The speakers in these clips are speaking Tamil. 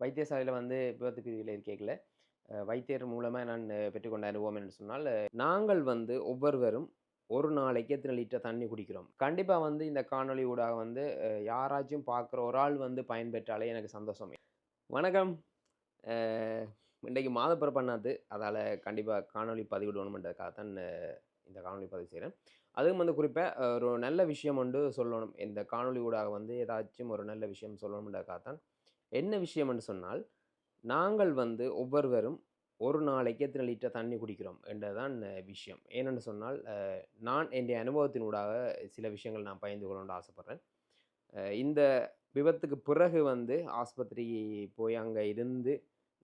வைத்தியசாலையில் வந்து விபத்து பிரிவில் கேட்கல வைத்தியர் மூலமாக நான் பெற்றுக்கொண்ட அனுபவம் என்று சொன்னால் நாங்கள் வந்து ஒவ்வொருவரும் ஒரு நாளைக்கு எத்தனை லிட்டர் தண்ணி குடிக்கிறோம்? கண்டிப்பாக வந்து இந்த காணொளி ஊடாக வந்து யாராச்சும் பார்க்குற ஒரு ஆள் வந்து பயன்பெற்றாலே எனக்கு சந்தோஷம். வணக்கம். இன்றைக்கு மாதப்பிற பண்ணாது அதால் கண்டிப்பாக காணொளி பதிவிடணுமென்றதுக்காக தான் இந்த காணொளி பதிவு செய்கிறேன் அதுவும் வந்து குறிப்பாக ஒரு நல்ல விஷயம் ஒன்று சொல்லணும். இந்த காணொளி ஊடாக வந்து ஏதாச்சும் ஒரு நல்ல விஷயம் சொல்லணுமென்றதுக்காக தான் என்ன விஷயம்னு சொன்னால் நாங்கள் வந்து ஒவ்வொருவரும் ஒரு நாளைக்கு எத்தனை லிட்டர் தண்ணி குடிக்கிறோம் என்றதான் விஷயம். ஏனென்று சொன்னால் நான் என்னுடைய அனுபவத்தினூடாக சில விஷயங்கள் நான் பயந்து கொள்ளணும்னு ஆசைப்பட்றேன். இந்த விபத்துக்கு பிறகு வந்து ஆஸ்பத்திரி போய் அங்கே இருந்து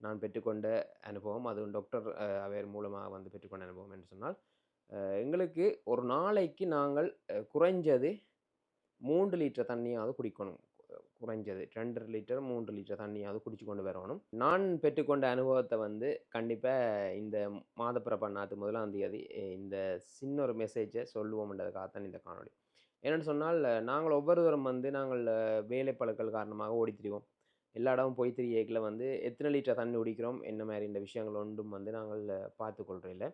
நான் பெற்றுக்கொண்ட அனுபவம் அதுவும் டாக்டர் அஹ், அவர் மூலமாக வந்து பெற்றுக்கொண்ட அனுபவம் என்று சொன்னால் எங்களுக்கு ஒரு நாளைக்கு நாங்கள் குறைஞ்சது மூன்று லிட்டர் தண்ணியாவது குடிக்கணும். குறைஞ்சது. ரெண்டு லிட்டர் மூன்று லிட்டர் தண்ணியாவது குடிச்சு கொண்டு வரணும். நான் பெற்றுக்கொண்ட அனுபவத்தை வந்து கண்டிப்பாக இந்த மாதப்பிறப்பு நாற்று முதலாம் தேதி இந்த சின்ன ஒரு மெசேஜை சொல்லுவோம்ன்றதுக்காக தான் இந்த காணொளி. என்னென்னு சொன்னால் நாங்கள் ஒவ்வொருவரும் வந்து நாங்கள் வேலை வேலைப்பழுக்கள் காரணமாக ஓடி திரிவோம் எல்லா இடமும் போய் திரியேக்கில் வந்து எத்தனை லிட்டர் தண்ணி குடிக்கிறோம் என்ன மாதிரி இந்த விஷயங்கள் ஒன்றும் வந்து நாங்கள் அஹ், பார்த்து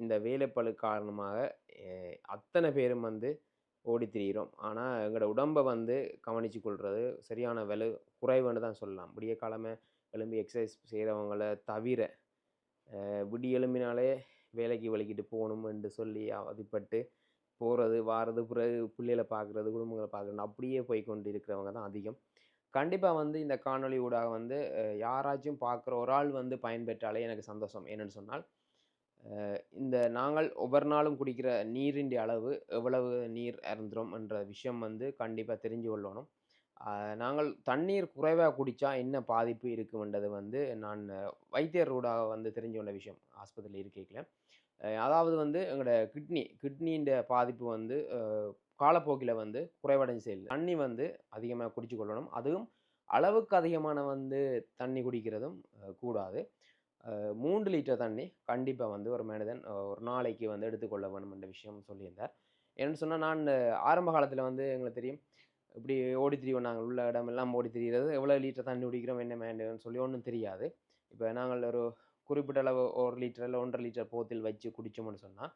இந்த வேலைப்பழு காரணமாக அத்தனை பேரும் வந்து ஓடி திரிகிறோம் ஆனால் எங்களோட உடம்பை வந்து கவனித்து கொள்வது சரியான விலை குறைவுன்னு தான் சொல்லலாம். விடிய காலமே எழும்பி எக்ஸசைஸ் செய்கிறவங்கள தவிர விடி எலும்பினாலே வேலைக்கு வலிக்கிட்டு போகணும்னு சொல்லி அவதிப்பட்டு போகிறது வாரது பிறகு பிள்ளைகளை பார்க்குறது குடும்பங்களை பார்க்குறது அப்படியே போய் கொண்டு இருக்கிறவங்க தான் அதிகம். கண்டிப்பாக வந்து இந்த காணொளி ஊடாக வந்து யாராச்சும் பார்க்குற ஒரு ஆள் வந்து பயன்பெற்றாலே எனக்கு சந்தோஷம். என்னென்னு சொன்னால் இந்த நாங்கள் ஒவ்வொரு நாளும் குடிக்கிற நீரின் அளவு எவ்வளவு நீர் அருந்துறோம் என்ற விஷயம் வந்து கண்டிப்பாக தெரிஞ்சு கொள்ளணும். நாங்கள் தண்ணீர் குறைவாக குடித்தா என்ன பாதிப்பு இருக்குமென்றது வந்து நான் வைத்தியர் ரூடாக வந்து தெரிஞ்சு கொண்ட விஷயம். ஆஸ்பத்திரியில் இருக்கையில். அதாவது வந்து எங்களோட கிட்னி கிட்னின்ற பாதிப்பு வந்து காலப்போக்கில் வந்து குறைவடைஞ்சு செல்லுது. தண்ணி வந்து அதிகமாக குடிச்சு கொள்ளணும். அதுவும் அளவுக்கு அதிகமான வந்து தண்ணி குடிக்கிறதும் கூடாது. மூன்று லிட்டர் தண்ணி கண்டிப்பாக வந்து ஒரு மனிதன் ஒரு நாளைக்கு வந்து எடுத்துக்கொள்ள வேணும் என்ற விஷயம் சொல்லியிருந்தார். ஏன்னு சொன்னால் நான் ஆரம்ப காலத்தில் வந்து எங்களுக்கு தெரியும் இப்படி ஓடி திரிவோம் நாங்கள் உள்ள இடமெல்லாம் ஓடி திரிகிறது எவ்வளோ லிட்டர் தண்ணி குடிக்கிறோம் என்ன வேண்டும்னு சொல்லி ஒன்றும் தெரியாது. இப்போ நாங்கள் ஒரு குறிப்பிட்ட அளவு ஒரு லிட்டர் இல்லை ஒன்றரை லிட்டர் போத்தில் வச்சு குடித்தோம்னு சொன்னால்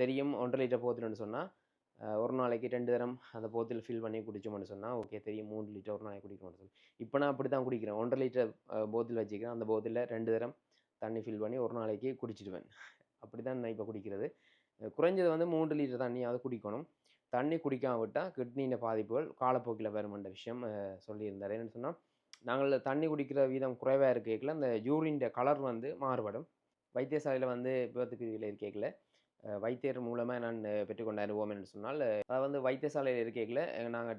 தெரியும் ஒன்றரை லிட்டர் போத்தில்னு சொன்னால் ஒரு நாளைக்கு ரெண்டு தரம் அந்த போத்தில் ஃபில் பண்ணி குடிச்சோம்னு சொன்னால் ஓகே தெரியும் மூணு லிட்டர் ஒரு நாளைக்கு குடிக்கணும்னு சொல்லி. இப்போ நான் அப்படி தான் குடிக்கிறேன். ஒன்றரை லிட்டர் போத்தில் வச்சுக்கிறேன். அந்த போத்தில் ரெண்டு தரம் தண்ணி ஃபில் பண்ணி ஒரு நாளைக்கு குடிச்சிடுவேன். அப்படி தான் நான் இப்போ குடிக்கிறது. குறைஞ்சது வந்து மூன்று லிட்டர் தண்ணியாவது குடிக்கணும். தண்ணி குடிக்காம விட்டால் கிட்னியின் பாதிப்புகள் காலப்போக்கில் வருமென்ற விஷயம் சொல்லியிருந்தார். என்னென்னு சொன்னால் நாங்கள் தண்ணி குடிக்கிற வீதம் குறைவாக இருக்கையில் அந்த யூரின் கலர் வந்து மாறுபடும். வைத்தியசாலையில் வந்து விபத்து பிரிவில் இருக்கையில் வைத்தியர் மூலமாக நான் அஹ், பெற்றுக்கொண்ட அனுபவம் என்று சொன்னால் அதாவது வந்து வைத்தியசாலையில் இருக்கையில் நாங்கள்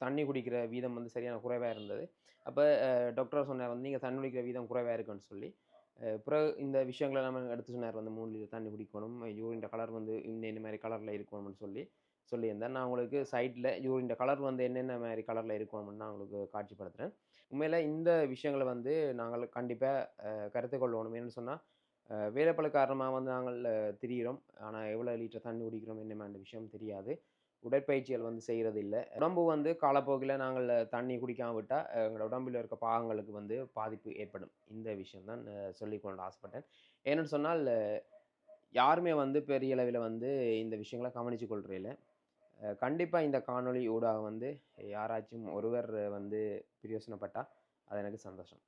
தண்ணி குடிக்கிற வீதம் வந்து சரியான குறைவாக இருந்தது. அப்போ டாக்டர் சொன்னார் வந்து நீங்கள் தண்ணி குடிக்கிற வீதம் குறைவாக இருக்குன்னு சொல்லி. பிறகு இந்த விஷயங்களை நம்ம எடுத்து சொன்னார் வந்து மூணு லிட்டர் தண்ணி குடிக்கணும். யூரின் கலர் வந்து இந்த இந்த மாதிரி கலரில் இருக்கணும்னு சொல்லி சொல்லியிருந்தேன் நான் உங்களுக்கு சைட்டில் யூரின் கலர் வந்து என்னென்ன மாதிரி கலரில் இருக்கணும்னு நான் உங்களுக்கு காட்சிப்படுத்துகிறேன் உண்மையில் இந்த விஷயங்களை வந்து நாங்கள் கண்டிப்பாக கருத்து கொள்ளணும். ஏன்னு சொன்னால் வேலைப்பழு காரணமாக வந்து நாங்கள் திரியிறோம். ஆனால் எவ்வளோ லிட்டர் தண்ணி குடிக்கிறோம் என்ன அந்த விஷயம் தெரியாது. உடற்பயிற்சிகள் வந்து செய்கிறது இல்லை உடம்பு வந்து காலப்போக்கில் நாங்கள் தண்ணி குடிக்காம விட்டால் எங்களோட உடம்பில் இருக்க பாகங்களுக்கு வந்து பாதிப்பு ஏற்படும். இந்த விஷயம் தான் சொல்லிக்கொண்டு ஆசைப்பட்டேன். ஏன்னு சொன்னால் யாருமே வந்து பெரிய அளவில் வந்து இந்த விஷயங்களை கவனித்து கொள்கிறதில்ல கண்டிப்பாக இந்த காணொளி ஊடாக வந்து யாராச்சும் ஒருவர் வந்து பிரயோசனப்பட்டால் அது எனக்கு சந்தோஷம்.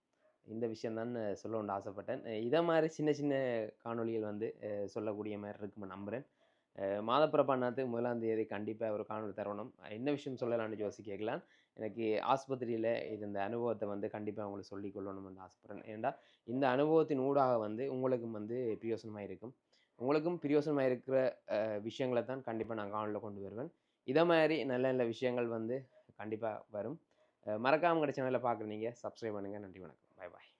இந்த விஷயம்தான் சொல்லணும்னு ஆசைப்பட்டேன். இதை மாதிரி சின்ன சின்ன காணொளிகள் வந்து சொல்லக்கூடிய மாதிரி இருக்குன்னு நம்புகிறேன் மாதப்பிறப்பு அண்ணாத்து முதலாம் தேதி கண்டிப்பாக ஒரு காணொலி தரணும். என்ன விஷயம் சொல்லலாம்னு யோசி கேட்கலாம். எனக்கு ஆஸ்பத்திரியில் இது இந்த அனுபவத்தை வந்து கண்டிப்பாக அவங்களுக்கு சொல்லிக் கொள்ளணும்னு ஆசைப்பட்றேன். ஏன்னா இந்த அனுபவத்தின் ஊடாக வந்து உங்களுக்கும் வந்து பிரயோசனமாக இருக்கும். உங்களுக்கும் பிரயோசனமாக இருக்கிற விஷயங்களை தான் கண்டிப்பாக நான் காணொலியில் கொண்டு வருவேன். இதை மாதிரி நல்ல நல்ல விஷயங்கள் வந்து கண்டிப்பாக வரும். மறக்காமல் கிடைச்ச சேனலில் பார்க்குறீங்க சப்ஸ்கிரைப் பண்ணுங்கள் நன்றி வணக்கம். பாய் பாய்